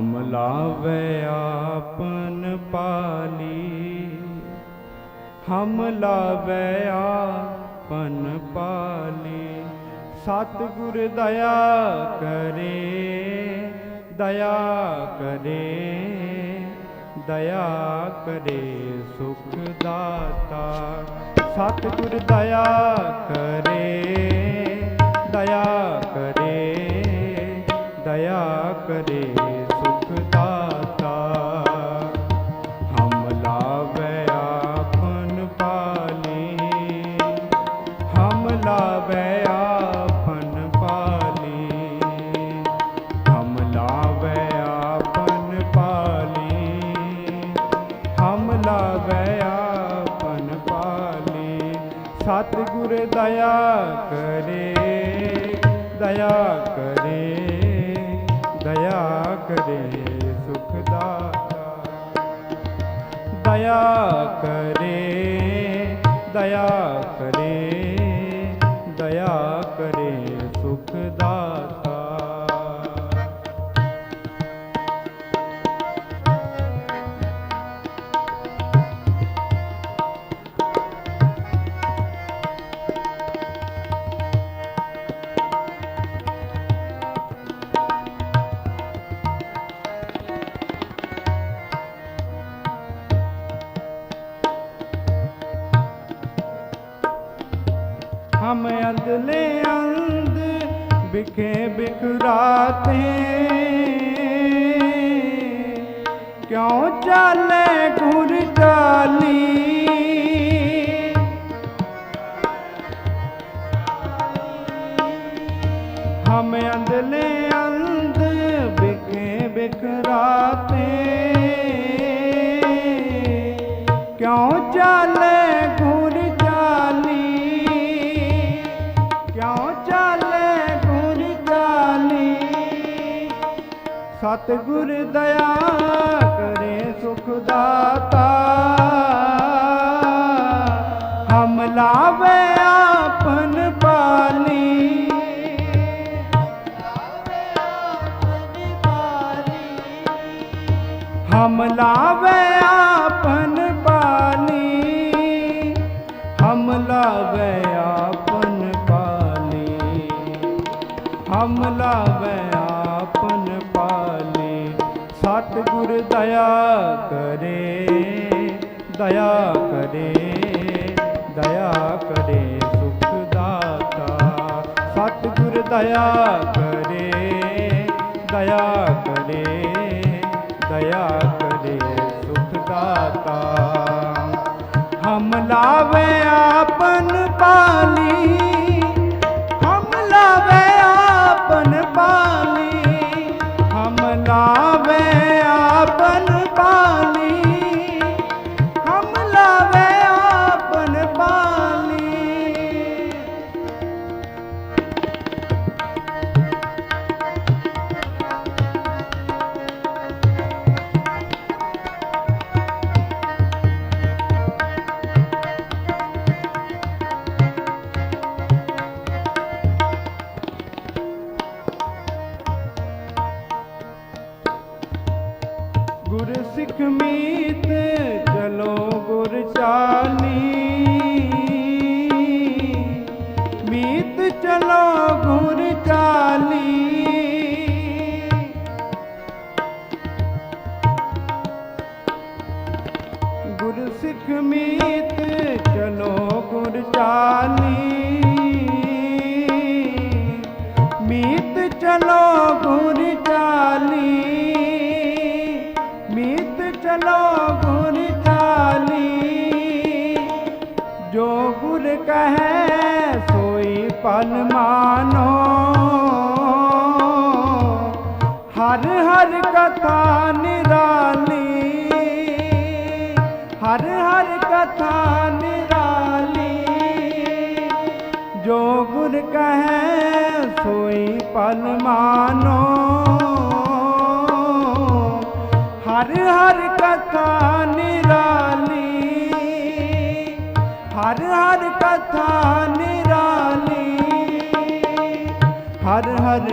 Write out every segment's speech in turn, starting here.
ਹਮ ਲਾਵੇ ਆਪਨ ਪਾਲੀ। ਹਮ ਲਾਵੇ ਆਪਨ ਪਾਲੀ। ਸਤਿਗੁਰ ਦਇਆ ਕਰੇ ਦਇਆ ਕਰੇ ਦਇਆ ਕਰੇ ਸੁਖ ਦਾਤਾ। ਸਤਿਗੁਰ ਦਇਆ ਕਰੇ। हम अंधले अंध बिखे बिखराते क्यों चाले घुर चाली हम अंधले अंध बिखे बिखराते ਸਤਗੁਰ ਦਇਆ ਕਰੇ ਸੁਖ ਦਾਤਾ। ਹਮ ਲਾਵੇ ਆਪਨ ਪਾਲੀ ਹਮ ਦਇਆ ਕਰੇ ਦਇਆ ਕਰੇ ਦਇਆ ਕਰੇ ਸੁਖ ਦਾਤਾ। ਹਮ ਆਪਨ ਮੀਤ ਚਲੋ ਗੁਰ ਚਾਲੀ ਮੀਤ ਚਲੋ ਗੁਰ ਚਾਲੀ। ਜੋ ਗੁਰ ਕਹੈ ਸੋਈ ਪਲ ਹਰ ਹਰ ਕਥਾ ਨਿਰਾਲੀ, ਹਰ ਹਰ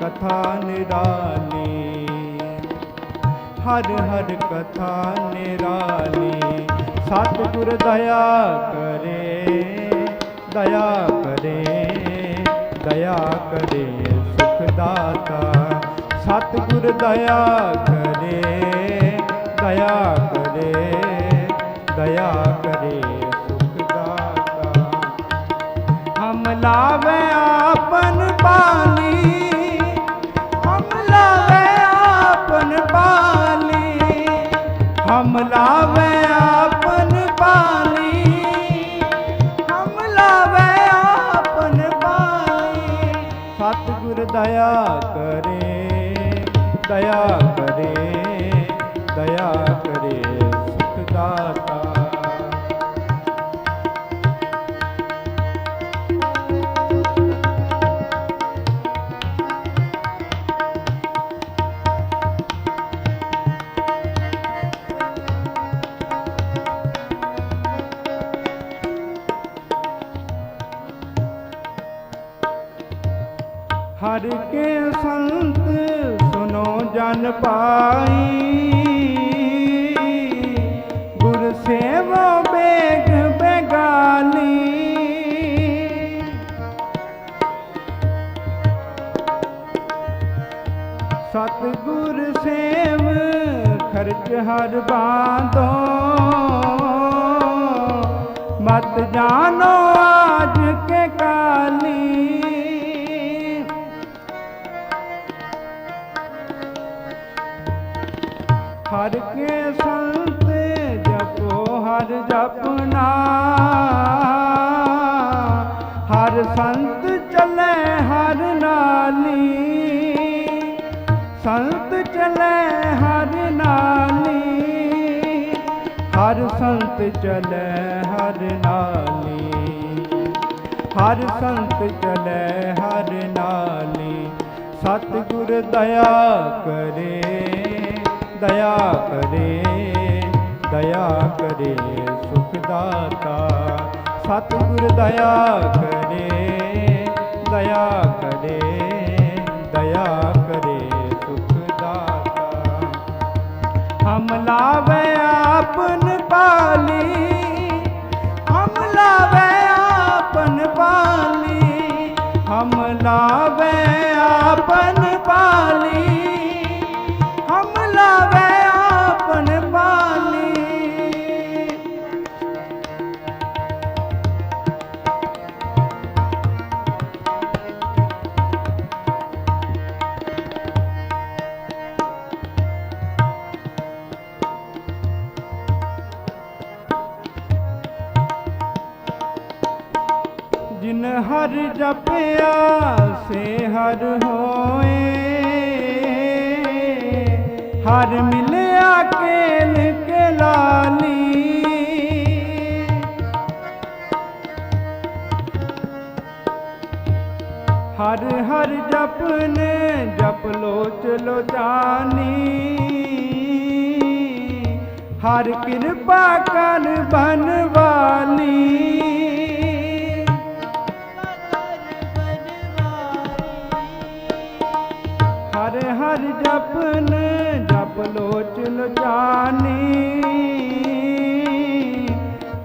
ਕਥਾ ਨਿਰਾਲੀ, ਹਰ ਹਰ ਕਥਾ ਨਿਰਾਲੀ। ਸਤਿਗੁਰ ਦਇਆ ਕਰੇ ਦਇਆ ਕਰੇ ਦਇਆ ਕਰੇ ਸੁਖ ਦਾਤਾ। ਸਤਿਗੁਰ ਦਇਆ ਕਰੇ ਦਇਆ ਕਰੇ, ਦਇਆ ਹਰ ਕੇ ਸੰਤ ਸੁਨੋ ਜਨ ਪਾਈ। ਗੁਰ ਸੇਵੋ ਬੇਗ ਬੇਗਾਲੀ ਸਤਿਗੁਰ ਸੇਵ ਖਰਚ ਹਰ ਬਾਂਧੋ। ਮਤ ਜਾਨੋ ਆਜ ਕੇ ਕਾਲੀ। ਹਰ ਕੇ ਸੰਤ ਜਪੋ, ਹਰ ਜਪਨਾ ਹਰ ਸੰਤ ਚੱਲੇ ਹਰ ਨਾਲੀ। ਸੰਤ ਚੱਲੇ ਹਰ ਨਾਲੀ। ਹਰ ਸੰਤ ਚੱਲੇ ਹਰ ਨਾਲੀ। ਹਰ ਸੰਤ ਚਲੇ ਹਰ ਨਾਲੀ। ਸਤਿਗੁਰ ਦਇਆ ਕਰੇ। ਦਇਆ ਕਰੇ ਦਇਆ ਕਰੇ ਸੁਖ ਦਾਤਾ। ਸਤਿਗੁਰ ਦਇਆ ਕਰੇ ਹਰ ਜਪਿਆ ਸੇ ਹਰ ਹੋਏ। ਹਰ ਮਿਲਿਆ ਕੇਲ ਕੇ ਲਾਲੀ। ਹਰ ਹਰ ਜਪਨ ਜਪ ਲੋਚ ਜਾਨੀ ਹਰ ਕਿਰਪਾ ਕਰ ਬਨਵਾਲੀ। ਹਰ ਹਰ ਜਪਨ ਜਪ ਲੋਚ ਜਾਨੀ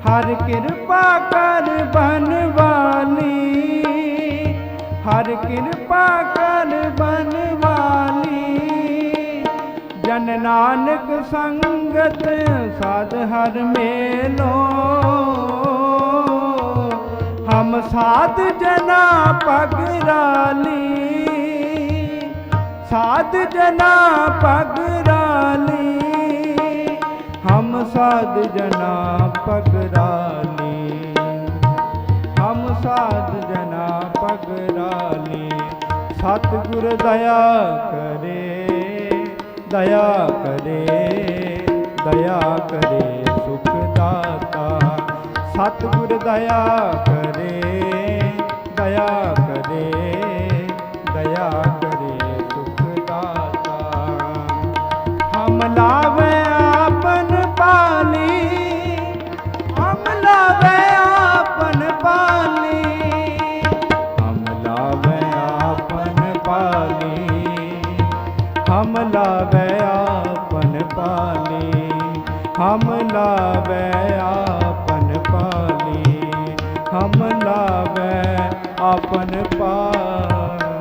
ਹਰ ਕਿਰਪਾ ਕਰ ਬਨਵਾਲੀ ਹਰ ਕਿਰਪਾ ਕਰ ਬਨਵਾਲੀ ਜਨ ਨਾਨਕ ਸੰਗਤ ਸਾਧ ਹਰ ਮੇਲੋ, ਹਮ ਸਾਧ ਜਨਾ ਪਗਰਾਲੀ ਸਾਧ ਜਨਾ ਪਗਰਾਲੀ ਹਮ ਸਾਧ ਜਨਾ ਪਗਰਾਲੀ ਹਮ ਸਾਧ ਜਨਾ ਪਗਰਾਲੀ ਸਤਿਗੁਰ ਦਇਆ ਕਰੇ ਦਇਆ ਕਰੇ ਦਇਆ ਕਰੇ ਸੁਖ ਦਾਤਾ। ਸਤਿਗੁਰ ਦਇਆ ਕਰੇ। ਹਮ ਲਾਵੇ ਆਪਨ ਪਾਲੇ ਹਮ ਲਾਵੈ ਆਪਨ ਪਾਲੇ ਹਮ ਲਾਵੈ ਆਪਨ ਪਾਲੇ